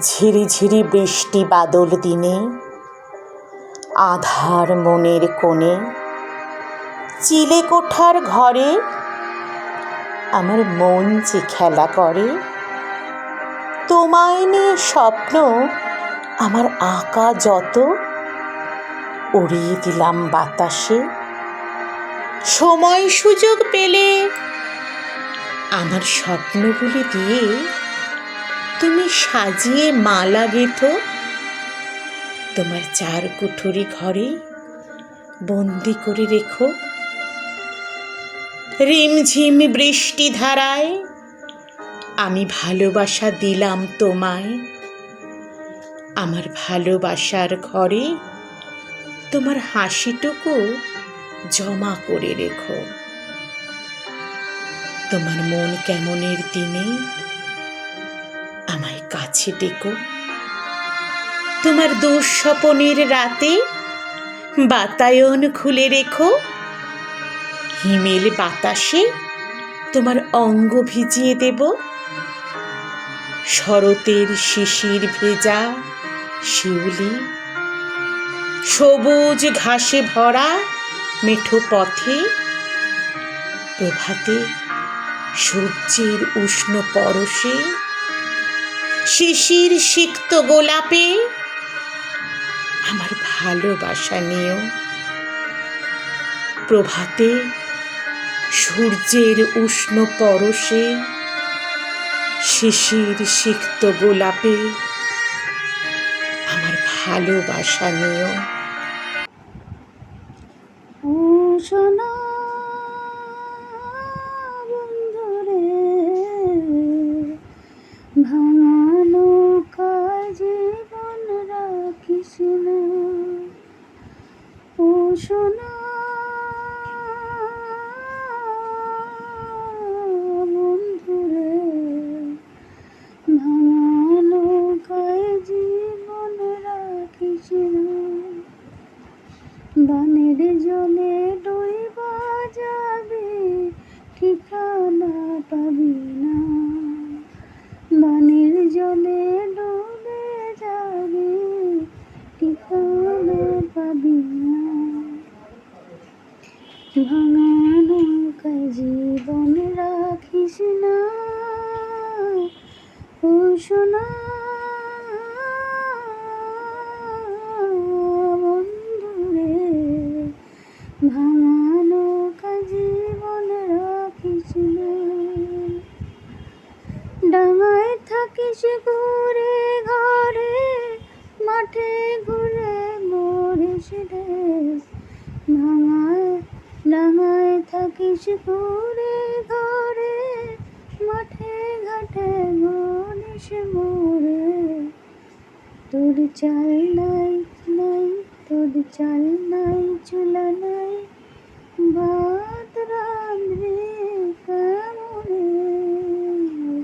ঝিরিঝিরি বৃষ্টি বাদল দিনে, আধার মনের কোণে, চিলে কোঠার ঘরে, আমার মন যে খেলা করে, তোমায় নিয়ে স্বপ্ন আমার আঁকা যত, উড়িয়ে দিলাম বাতাসে, সময় সুযোগ পেলে আমার স্বপ্নগুলি দিয়ে তুমি সাজিয়ে মালা গেথো। তোমার চার কুঠুরি ঘরে বন্দি করে রেখো। রিমঝিম বৃষ্টি ধারায় আমি ভালোবাসা দিলাম তোমায়। আমার ভালোবাসার ঘরে তোমার হাসিটুকু জমা করে রেখো। তোমার মন কেমনের দিনে কাছে ডেকো তোমার দুঃস্বপনের রাতে বাতায়ন খুলে রেখো। হিমেল বাতাসে তোমার অঙ্গ ভিজিয়ে দেব। শরতের শিশির ভেজা শিউলি। সবুজ ঘাসে ভরা মেঠো পথে প্রভাতে সূর্যের উষ্ণ পরশে শিশির সিক্ত গোলাপে। আমার ভালোবাসা নিও। প্রভাতে সূর্যের উষ্ণ পরশে শিশির সিক্ত গোলাপে। আমার ভালোবাসা নিও। ভাঙানো জীবন বানের জলে ডুইবা যাবে ঠিকানা পাবি না। ভাঙা নৌকায় জীবন রাখিস না ও সোনা না। ডাঙায় থাকিস ঘুরে ঘরে মাঠে ঘুরে মরিস রে ভাঙায় ডাঙায় থাকিস ঘুরে ঘরে মাঠে ঘাটে মরিস মরে। তোর চাল নাই নাই, তোর চাল নাই, চুলা নাই ভাত রাঁধবে কেমনে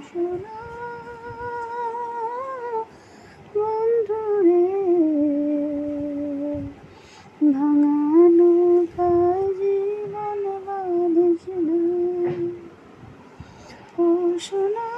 সোনা বন্ধুরে ভাঙানো জীবন বাঁধিস না ও সোনা